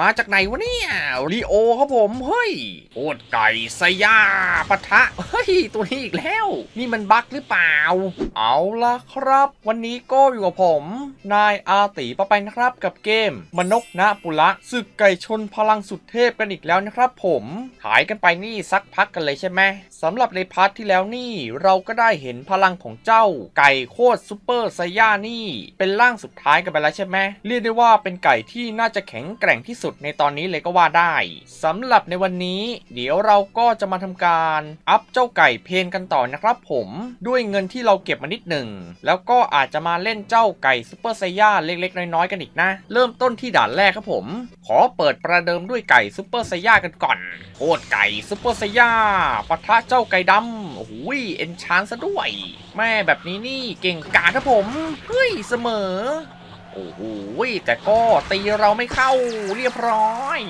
มาจากไหนวะเนี่ยลีโอครับผมเฮ้ยโคตรไก่สยาปะทะเฮ้ยตัวนี้อีกแล้ว นี่มันบั๊กหรือเปล่า เอาละครับ วันนี้ก็อยู่กับผม นายอาติปะไปนะครับกับเกม มนกนะปุระศึกไก่ชนพลังสุดเทพกันอีกแล้วนะครับ ผมหายกันไปนี่สักพักกันเลยใช่ไหมสำหรับในพาร์ทที่แล้วนี่เราก็ได้เห็นพลังของเจ้า ไก่โคตรซูเปอร์ไซย่านี่ เป็นร่างสุดท้ายกันไปแล้วใช่ไหมเรียกได้ว่าเป็นไก่ที่น่าจะแข็งแกร่งที่สุดในตอนนี้เลยก็ว่าได้สำหรับในวันนี้ เดี๋ยวเราก็จะมาทำการอัพเจ้าไก่เพนกันต่อนะครับผมด้วยเงินที่เราเก็บมานิดหนึ่ง แล้วก็อาจจะมาเล่นเจ้าไก่ซูเปอร์ไซย่าเล็กๆ น้อยๆกันอีกนะ เริ่มต้นที่ด่านแรกครับผม ขอเปิดประเดิมด้วยไก่ซูเปอร์ไซย่ากันก่อนโคตรไก่ซูเปอร์ไซย่าปะทะเจ้าไก่ดำโอ้โหเอนชานซะด้วย แม่แบบนี้นี่เก่งกาจครับผมเฮ้ยเสมอ โอ้โหแต่ก็ตีเราไม่เข้าเรียบร้อย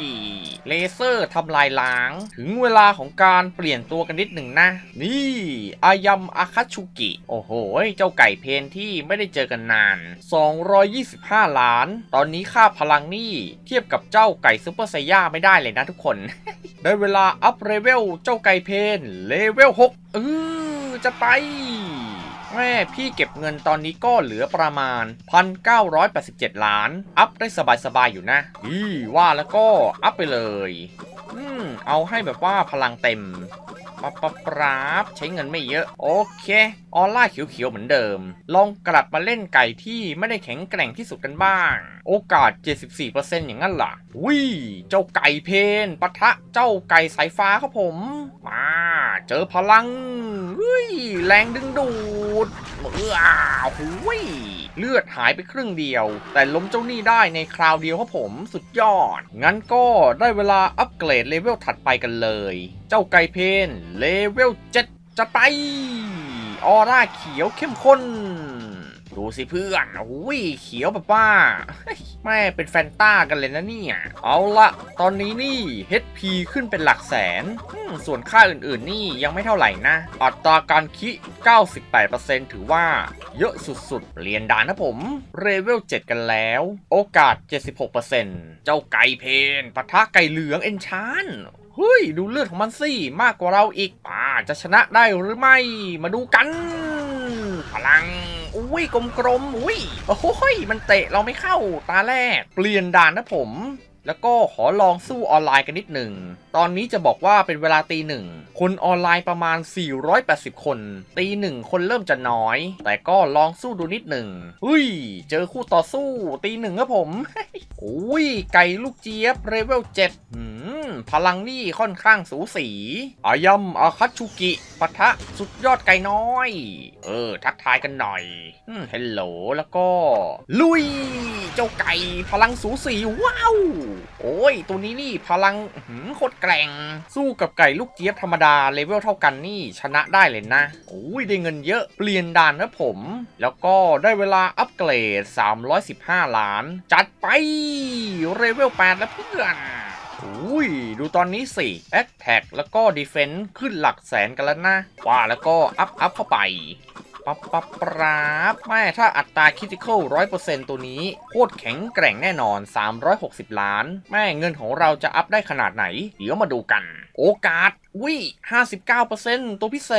เลเซอร์ทำลายล้าง ถึงเวลาของการเปลี่ยนตัวกันนิดหนึ่งนะ นี่อายัมอาคาชุกิ โอ้โห เจ้าไก่เพนที่ไม่ได้เจอกันนาน 225 ล้าน ตอนนี้ค่าพลังนี่เทียบกับเจ้าไก่ซูเปอร์ไซย่าไม่ได้เลยนะทุกคน ได้เวลาอัพเลเวลเจ้าไก่เพนเลเวล 6 เออจะไป แม่พี่เก็บเงินตอนนี้ก็เหลือประมาณ 1,987 ล้าน อัพได้สบายๆอยู่นะอีว่าแล้วก็อัพไปเลย อืม เอาให้แบบว่าพลังเต็มปับปับปราบใช้เงินไม่เยอะ โอเค ออร่าเขียวๆเหมือนเดิม ลองกลับมาเล่นไก่ที่ไม่ได้แข็งแกร่งที่สุดกันบ้าง โอกาส 74%อย่างนั้นล่ะวิเจ้าไก่เพนปะทะเจ้าไก่สายฟ้าครับผม มา เจอพลังเฮ้ยแรงดึงดูด เออหุยเลือดหายไปครึ่งเดียว แต่ล้มเจ้าหนี้ได้ในคราวเดียวครับผมสุดยอด งั้นก็ได้เวลาอัปเกรดเลเวลถัดไปกันเลย เจ้าไก่เพนเลเวล7จะไป ออร่าเขียวเข้มข้น ดูสิเพื่อนโอ้ยเขียวแบบว่าแม่เป็นแฟนต้ากันเลยนะเนี่ย เอาละตอนนี้นี่ HP ขึ้นเป็นหลักแสน ส่วนค่าอื่นๆนี่ยังไม่เท่าไหร่นะ อัตราการคิ 98%ถือว่าเยอะสุดๆ เรียนดานนะผม เรเวล 7 กันแล้ว โอกาส 76%เจ้าไก่เพนปะทะไก่เหลืองเอนชานเฮ้ย ดูเลือดของมันสิ มากกว่าเราอีกป่าจะชนะได้หรือไม่ มาดูกัน พลัง อุ้ยกลมๆอุ้ยโอ้โหยมันเตะเราไม่เข้าตาแรก เปลี่ยนด่านนะผม แล้วก็ขอลองสู้ออนไลน์กันนิดหนึ่ง ตอนนี้จะบอกว่าเป็นเวลาตีหนึ่ง คนออนไลน์ประมาณ 480 คน ตีหนึ่งคนเริ่มจะน้อย แต่ก็ลองสู้ดูนิดหนึ่งอุ้ย เจอคู่ต่อสู้ ตีหนึ่งครับผมอุ้ยไก่ลูกเจี๊ยบเลเวล7หืม พลังนี่ค่อนข้างสูสีอายัมอาคัตชุกิปะทะสุดยอดไก่น้อย เออ ทักทายกันหน่อยอืมเฮลโหลแล้วก็ ลุย เจ้าไก่พลังสูสีว้าว โอ้ย ตัวนี้นี่พลังหืมโคตรแกร่ง สู้กับไก่ลูกเจี๊ยบธรรมดาเลเวลเท่ากันนี่ชนะได้เลยนะโอ้ยได้เงินเยอะเปลี่ยนด่านนะผม แล้วก็ได้เวลาอัปเกรด 315 ล้าน จัดไป เลเวล8แล้วเพื่อน อุ้ยดูตอนนี้สิ a t t a c k แล้วก็ Defense ขึ้นหลักแสนกันแล้วนะว่าแล้วก็อัพอัพเข้าไปปับปับปราบแม่ถ้าอัตราคิติคอล100%ตัวนี้โคตรแข็งแกร่งแน่นอน 360 ล้าน แม่เงินของเราจะอัพได้ขนาดไหน เดี๋ยวมาดูกัน โอกาสวิ59%ตัวพิเศ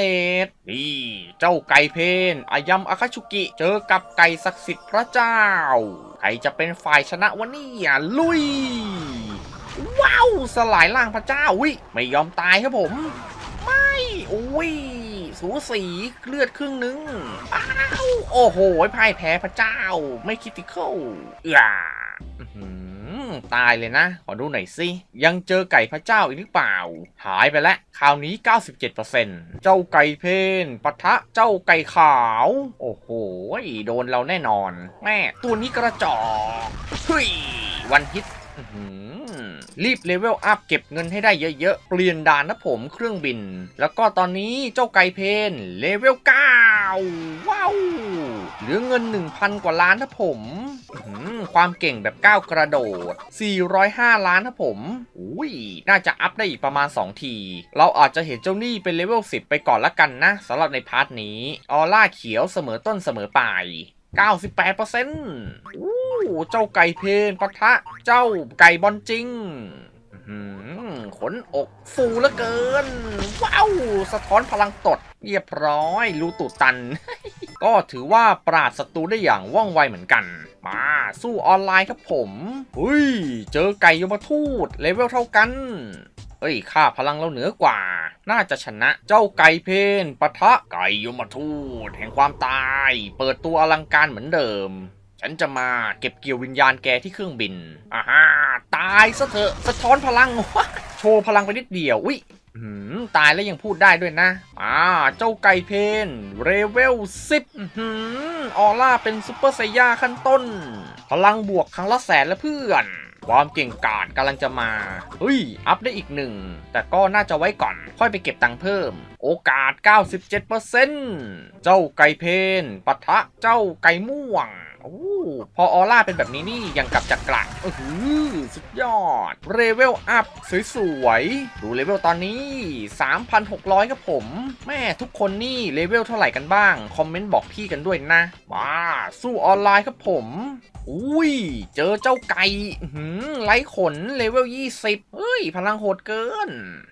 ษ นี่ เจ้าไก่เพนอายัมอาคาชุกิ เจอกับไก่ศักดิ์สิทธิ์พระเจ้า ใครจะเป็นฝ่ายชนะวะเนี่ยลุย ว้าวสลายล่างพระเจ้าวิไม่ยอมตายครับผม ไม่อุ้ยสูสีเลือดครึ่งหนึงอ้าวโอ้โหพ่ายแพ้พระเจ้า ไม่คิดติคอลเอืออื้อตายเลยนะ ขอดูหน่อยสิยังเจอไก่พระเจ้าอีกหรือเปล่า หายไปแล้วคราวนี้ 97%เจ้าไก่เพนปะทะเจ้าไก่ขาว โอ้โหโดนเราแน่นอน แม่ตัวนี้กระจอกเฮ้ยวันฮิต รีบเลเวลอัพเก็บเงินให้ได้เยอะๆ เปลี่ยนด่านนะผมเครื่องบิน แล้วก็ตอนนี้เจ้าไก่เพนเลเวล9ว้าวเหลือเงิน 1,000 กว่าล้านนะผมความเก่งแบบก้าวกระโดด 405 ล้านนะผม อุ้ย น่าจะอัพได้อีกประมาณ 2 ที เราอาจจะเห็นเจ้านี่เป็นเลเวล 10 ไปก่อนละกันนะสำหรับในพาร์ทนี้ ออร่าเขียวเสมอต้นเสมอปลาย 98%อู้ เจ้าไก่เพนปะทะเจ้าไก่บอลจริงขนอกฟูเหลือเกิน ว้าว สะท้อนพลังตด เรียบร้อย รูตูตัน ก็ถือว่าปราดศัตรูได้อย่างว่องไวเหมือนกัน มาสู้ออนไลน์ครับผมอุ้ย เจอไก่ยมทูตเลเวลเท่ากัน เอ้ยค่าพลังเราเหนือกว่า น่าจะชนะเจ้าไก่เพนปะทะไก่ยมทูตแห่งความตาย เปิดตัวอลังการเหมือนเดิม ฉันจะมาเก็บเกี่ยววิญญาณแกที่เครื่องบินอ่าฮะตายซะเถอะสะท้อนพลังโชว์พลังไปนิดเดียว อุ้ยหืมตายแล้วยังพูดได้ด้วยนะ อ่า เจ้าไก่เพน เรเวล10อื้อหือออร่าเป็นซุปเปอร์ไซย่าขั้นต้น พลังบวกครั้งละแสนและเพื่อน ความเก่งกาจกำลังจะมา เฮ้ย อัพได้อีกหนึ่ง แต่ก็น่าจะไว้ก่อน ค่อยไปเก็บตังค์เพิ่ม โอกาส 97%เจ้าไก่เพนปะทะเจ้าไก่ม่วง โอ้พอออร่าเป็นแบบนี้นี่ยังกลับจากกลักเออหือสุดยอดเรเวลอัพสวยๆ ดูเลเวลตอนนี้ 3,600 ครับผม แม่ทุกคนนี่เลเวลเท่าไหร่กันบ้าง คอมเมนต์บอกพี่กันด้วยนะมาสู้ออนไลน์ครับผมอุ้ย เจอเจ้าไก่หือไร้ขนเลเวล 20 เฮ้ย พลังโหดเกิน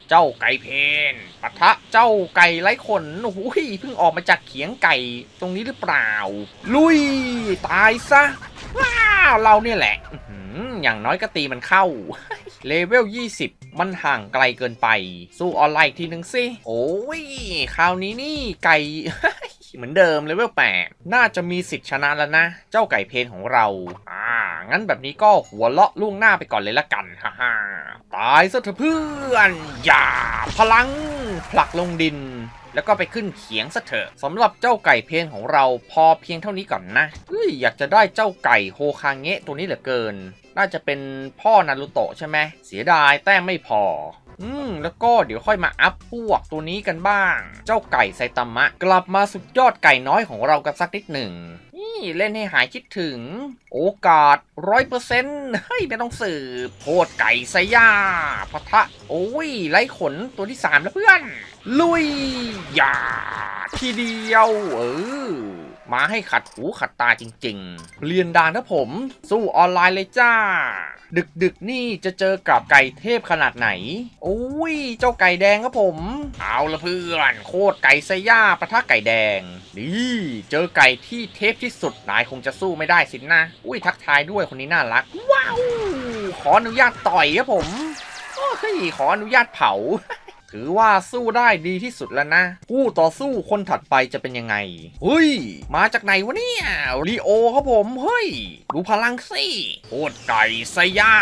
เจ้าไก่เพนปะทะเจ้าไก่ไร้ขน โอ้ยเพิ่งออกมาจากเขียงไก่ตรงนี้หรือเปล่า ลุย ตาายซะ ว้าว เราเนี่ยแหละ อย่างน้อยก็ตีมันเข้า เลเวล 20 มันห่างไกลเกินไป สู้ออนไลน์อีกทีนึงสิ โอ้ย คราวนี้นี่ไก่เหมือนเดิมเลเวล8น่าจะมีสิทธิ์ชนะแล้วนะ เจ้าไก่เพนของเรา อ่า งั้นแบบนี้ก็หัวเลาะล่วงหน้าไปก่อนเลยละกัน ฮ่าฮ่าตายซะเถอะเพื่อน อย่า พลังผลักลงดิน แล้วก็ไปขึ้นเขียงซะเถอะสำหรับเจ้าไก่เพนของเราพอเพียงเท่านี้ก่อนนะเอ้ยอยากจะได้เจ้าไก่โฮคาเงะตัวนี้เหลือเกิน น่าจะเป็นพ่อนารุโตะใช่ไหมเสียดายแต้มไม่พอ อืม แล้วก็เดี๋ยวค่อยมาอัพพวกตัวนี้กันบ้าง เจ้าไก่ไซตามะ กลับมาสุดยอดไก่น้อยของเรากันสักนิดหนึ่ง นี่เล่นให้หายคิดถึง โอกาสร้อยเปอร์เซ็นต์เฮ้ยไม่ต้องสืบโคตรไก่ไซย่าพะทะ โอ้ยไล่ขนตัวที่3แล้วเพื่อน ลุยอย่าทีเดียวเออมาให้ขัดหูขัดตาจริง ๆ เรียนดานนะผม สู้ออนไลน์เลยจ้า ดึกดึกๆนี่จะเจอกับไก่เทพขนาดไหน โอ้ย เจ้าไก่แดงครับผม เอาละเพื่อน โคตรไก่ไซย่าปะทะไก่แดง นี่เจอไก่ที่เทพที่สุดนายคงจะสู้ไม่ได้สินนะ อุ้ยทักทายด้วยคนนี้น่ารัก ว้าว ขออนุญาตต่อยครับผมโอ้ยขออนุญาตเผา ถือว่าสู้ได้ดีที่สุดแล้วนะคู่ต่อสู้คนถัดไปจะเป็นยังไงเฮ้ย มาจากไหนวะเนี่ยลีโอครับผมเฮ้ย ดูพลังสิโคตรไก่สยา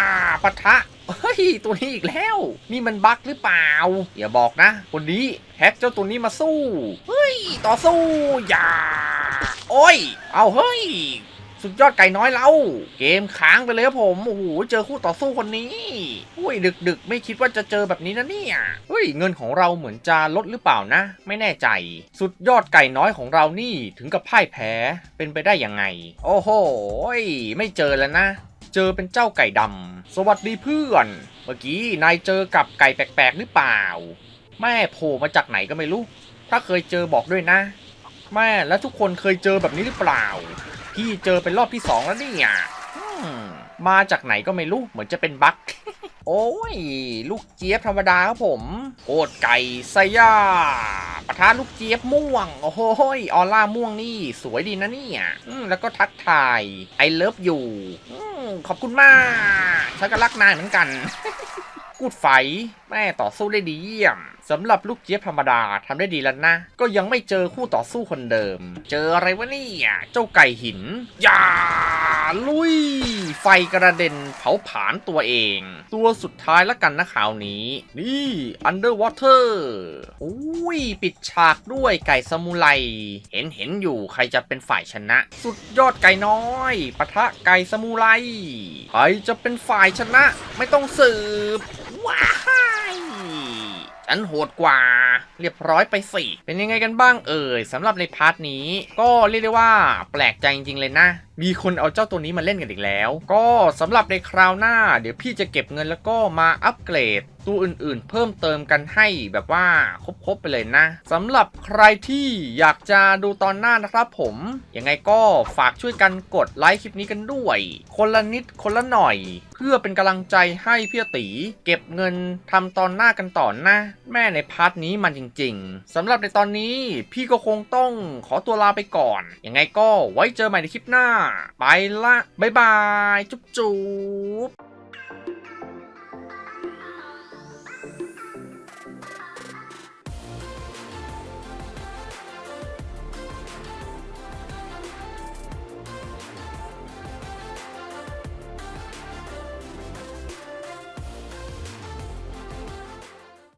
ปะทะเฮ้ย ตัวนี้อีกแล้ว นี่มันบั๊กหรือเปล่า อย่าบอกนะ คนนี้แฮกเจ้าตัวนี้มาสู้ เฮ้ย ต่อสู้ อย่า โอ้ย เอาเฮ้ย สุดยอดไก่น้อยเราเกมค้างไปเลยครับผมโอ้โหเจอคู่ต่อสู้คนนี้อุ้ยดึกดึกๆไม่คิดว่าจะเจอแบบนี้นะเนี่ยเฮ้ยเงินของเราเหมือนจะลดหรือเปล่านะ ไม่แน่ใจ สุดยอดไก่น้อยของเรานี่ถึงกับพ่ายแพ้เป็นไปได้ยังไง โอ้โหไม่เจอแล้วนะ เจอเป็นเจ้าไก่ดำสวัสดีเพื่อน เมื่อกี้นายเจอกับไก่แปลกๆหรือเปล่า แม่โผล่มาจากไหนก็ไม่รู้ ถ้าเคยเจอบอกด้วยนะ แม่และทุกคนเคยเจอแบบนี้หรือเปล่า พี่เจอเป็นรอบที่สองแล้วเนี่ยอืมมาจากไหนก็ไม่รู้ เหมือนจะเป็นบั๊กโอ้ย ลูกเจี๊ยบธรรมดาครับผมโคตรไก่ไซย่าปะทะลูกเจี๊ยบม่วง โอ้โหยออร่าม่วงนี่ สวยดีนะเนี่ยอืมแล้วก็ทักทายไอเลิฟอยู่อืมขอบคุณมากฉันก็รักนายเหมือนกัน กูดไฟแม่ต่อสู้ได้ดีเยี่ยมสำหรับลูกเจี๊ยบธรรมดาทำได้ดีแล้วนะ ก็ยังไม่เจอคู่ต่อสู้คนเดิม เจออะไรวะเนี่ย เจ้าไก่หิน อย่า ลุย ไฟกระเด็นเผาผลาญตัวเอง ตัวสุดท้ายแล้วกันนะข่าวนี้ นี่ Underwater อุ้ย ปิดฉากด้วยไก่สมุไร เห็นเห็นอยู่ใครจะเป็นฝ่ายชนะ สุดยอดไก่น้อยปะทะไก่สมุไร ใครจะเป็นฝ่ายชนะ ไม่ต้องสืบ ว้า ฉันโหดกว่า เรียบร้อยไปสิเป็นยังไงกันบ้างเอ่ยสำหรับในพาร์ทนี้ ก็เรียกได้ว่าแปลกใจจริงๆเลยนะ มีคนเอาเจ้าตัวนี้มาเล่นกันอีกแล้ว ก็สำหรับในคราวหน้า เดี๋ยวพี่จะเก็บเงินแล้วก็มาอัปเกรด ตัวอื่นๆ เพิ่มเติมกันให้แบบว่าครบๆไปเลยนะสำหรับใครที่อยากจะดูตอนหน้านะครับผม ยังไงก็ฝากช่วยกันกดไลค์คลิปนี้กันด้วย คนละนิดคนละหน่อย เพื่อเป็นกำลังใจให้พี่ตีเก็บเงินทำตอนหน้ากันต่อนะ แม่ในพาร์ทนี้มันจริงๆสำหรับในตอนนี้พี่ก็คงต้องขอตัวลาไปก่อน ยังไงก็ไว้เจอใหม่ในคลิปหน้า ไปละ บ๊ายบาย จุ๊บจุ๊บ